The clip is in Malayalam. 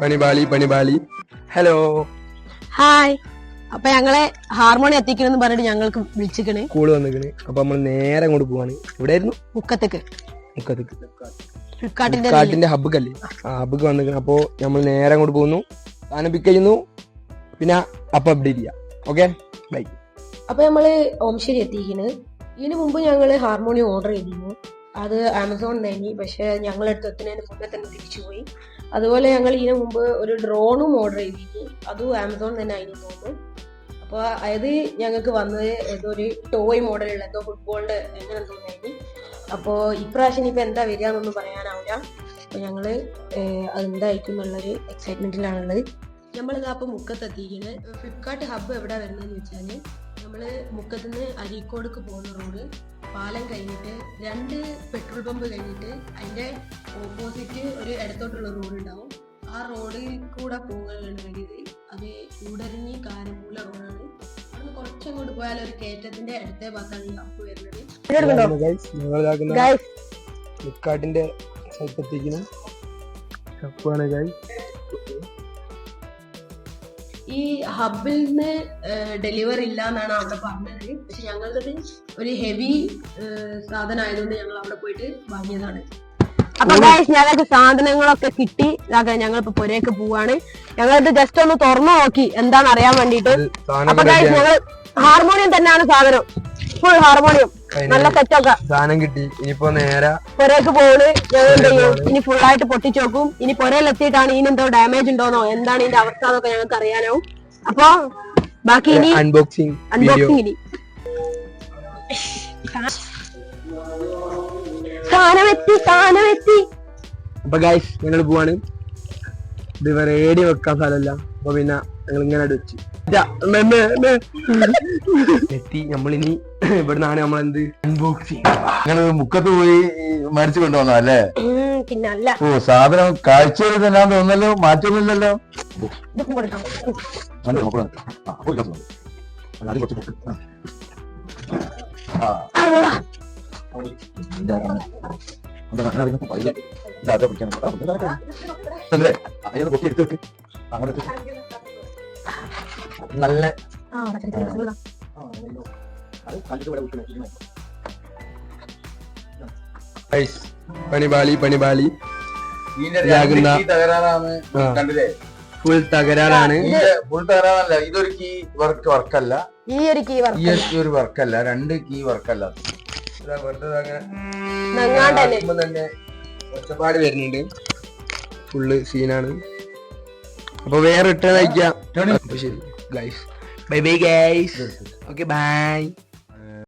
പണിപാളി പണിപാളി ഹലോ. ഹായ്. അപ്പൊ ഞങ്ങളെ ഹാർമോണി എത്തിക്കണെന്ന് പറഞ്ഞിട്ട് ഞങ്ങൾക്ക് വിളിച്ചിക്കണ് കൂൾ വന്നിക്കണ് അപ്പൊ നമ്മൾ നേരെ അങ്ങോട്ട് പോവാണ്. ഇവിടെ ആയിരുന്നു? മുക്കത്തേക്ക്. മുക്കത്തേക്ക്. ഫ്ലിപ്കാർട്ടിന്റെ ഹബ്ബ് അല്ലേ? ആ ഹബ്ബ് വന്നിരിക്കണം. അപ്പൊ നമ്മൾ നേരെ അങ്ങോട്ട് പോകുന്നു. സാധനം പിക്ക് ചെയ്യുന്നു. പിന്നെ അപ്പൊ അപ്ഡേറ്റ് ചെയ്യാം. ഓക്കെ ബൈ അപ്പൊ നമ്മൾ ഓംശേരി എത്തിക്കുന്നത് ഇതിനു മുമ്പ് ഞങ്ങൾ ഹാർമോണിയം ഓർഡർ ചെയ്തിരുന്നു. അത് ആമസോൺ നേങ്ങി പക്ഷേ ഞങ്ങൾ എടുത്തെത്തുന്നതിന് മുന്നേ തന്നെ തിരിച്ചു പോയി. അതുപോലെ ഞങ്ങൾ ഇതിനു മുമ്പ് ഒരു ഡ്രോണും ഓർഡർ ചെയ്തിരുന്നു. അതും ആമസോൺ തന്നെ ആയിരുന്നു തോന്നുന്നു അപ്പോൾ അത് ഞങ്ങൾക്ക് വന്നത് ഏതോ ഒരു ടോയ് മോഡലുള്ള എന്തോ ഫുട്ബോളിന്റെ എങ്ങനെ തോന്നി അപ്പോൾ ഇപ്രാവശ്യം ഇനിയിപ്പോൾ എന്താ വരിക എന്നൊന്നും പറയാനാവില്ല. അപ്പോൾ ഞങ്ങൾ അതെന്തായിരിക്കും എന്നുള്ളൊരു എക്സൈറ്റ്മെന്റിലാണുള്ളത് നമ്മളിതാ അപ്പോൾ മുക്കത്തെത്തിയിരിക്കുന്നത് ഫ്ലിപ്കാർട്ട് ഹബ്ബ് എവിടെ വരുന്നതെന്ന് വെച്ചാൽ നമ്മൾ മുക്കത്തുനിന്ന് അരീക്കോടക്ക് പോകുന്ന റോഡ് പാലം കഴിഞ്ഞിട്ട് രണ്ട് പെട്രോൾ പമ്പ് കഴിഞ്ഞിട്ട് അതിന്റെ ഓപ്പോസിറ്റ് ഒരു ഇടത്തോട്ടുള്ള റോഡ് ഉണ്ടാവും ആ റോഡിൽ കൂടെ പോകുകയാണെങ്കിൽ വേണ്ടിയത് അത് കൂടരഞ്ഞി കാരമ്പൂല റോഡാണ്. അവിടുന്ന് കുറച്ചങ്ങോട്ട് പോയാൽ ഒരു കയറ്റത്തിന്റെ അടുത്തേ ഭാഗത്താണ് വരുന്നത്. ഫ്ലിപ്കാർട്ടിന്റെ സ്ഥലത്ത് എത്തിക്കുന്നു കപ്പാണ് ഗൈസ് ഈ ഹബിൽ നിന്ന് ഡെലിവർ ഇല്ല എന്നാണ് അവിടെ പറഞ്ഞത്. പക്ഷെ ഞങ്ങൾക്കത് ഒരു ഹെവി സാധനം ആയതുകൊണ്ട് ഞങ്ങൾ അവിടെ പോയിട്ട് വാങ്ങിയതാണ്. അപ്പൊ ഞങ്ങൾക്ക് സാധനങ്ങളൊക്കെ കിട്ടി. ഞങ്ങൾ ഇപ്പൊ പുരയൊക്കെ പോവാണ്. ഞങ്ങളിത് ജസ്റ്റ് ഒന്ന് തുറന്നു നോക്കി. എന്താണെന്ന് അറിയാൻ വേണ്ടിട്ട് അപ്പൊ ഞങ്ങൾ ഹാർമോണിയം തന്നെയാണ് സാധനം. ഫുൾ ഹാർമോണിയം നല്ല സെറ്റൊക്കെ സാധനം കിട്ടി. ഇനിയിപ്പോ നേരെ പുരക്ക് പോൾ ഇനി ഫുൾ ആയിട്ട് പൊട്ടിച്ചു നോക്കും ഇനി പുരയിലെത്തിയിട്ടാണ് ഇനി എന്തോ ഡാമേജ് ഉണ്ടോന്നോ? എന്താണ് ഇതിന്റെ അവസ്ഥ എന്നൊക്കെ ഞങ്ങൾക്ക് അറിയാനോ? അപ്പൊ ബാക്കി ഇനി അൺബോക്സിംഗ് അൺബോക്സിംഗ് ഇനി. സാധനമെത്തി സാധനമെത്തി അപ്പൊ ഗൈസ് ഞങ്ങൾ പോവാണ്. ഇത് റേഡി വെക്കാൻ സ്ഥലമല്ല. അപ്പൊ പിന്നെ ഞങ്ങൾ ഇങ്ങനെ വെച്ച് എത്തി നമ്മളിനി ഇവിടുന്നാണ് നമ്മളെന്ത് അൺബോക്സിങ് അങ്ങനെ മുക്കത്ത് പോയി മരിച്ചു കൊണ്ടുവന്ന അല്ലേ പിന്നല്ല ഓ സാധനം കാഴ്ചയിൽ തന്നെ തോന്നല്ലോ മാറ്റൊന്നുമില്ലല്ലോ അങ്ങനെ ഗൈസ് പണിപാളി പണിപാളി ഫുൾ തകരാറാണ് ഫുൾ തകരാറല്ല ഇതൊരു കീ വർക്ക് വർക്കല്ല ഈ ഒരു കീ വർക്ക് ഈ ഒരു വർക്കല്ല രണ്ട് കീ വർക്കല്ല ഇതാ വെറുതെ അങ്ങനെ ഒച്ചപ്പാട് വരുന്നുണ്ട്. ഫുള്ള് സീനാണ് അപ്പൊ വേറെ റിട്ടേൺ അയക്കാം ശരി. Guys bye bye guys okay bye